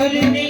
घर में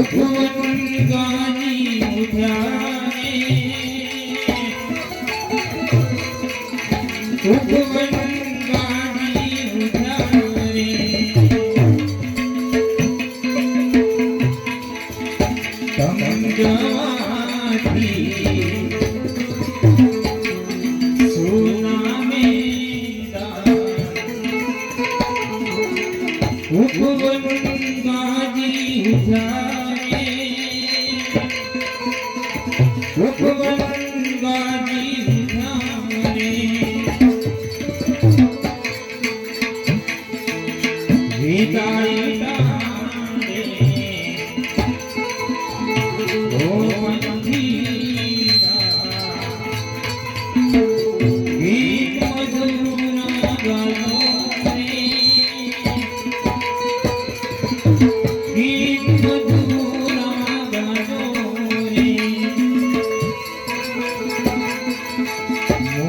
उपवन गानी उधाने उपवन गानी उधाने तम गवाधी Yeah. Chupa,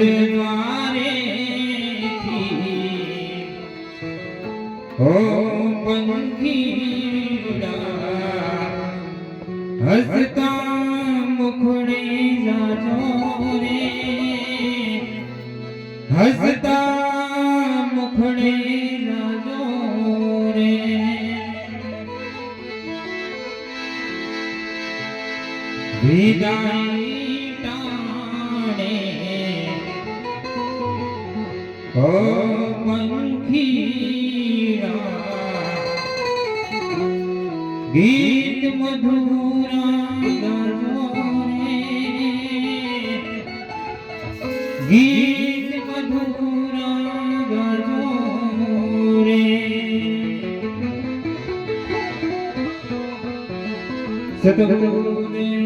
દ્વારે ઓમ પંખી હસતા મુખડે જાજો રે હસતા મુખડે જાજો રે વિદાય ગીત મધુરા ગીત મધુરા રે સતગુરુદેવની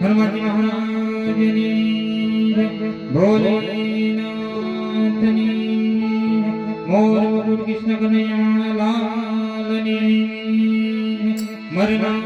હનુમાનજી મહારાજની ભોલેનાથની મોર કૃષ્ણ કનૈયા લાલની મરના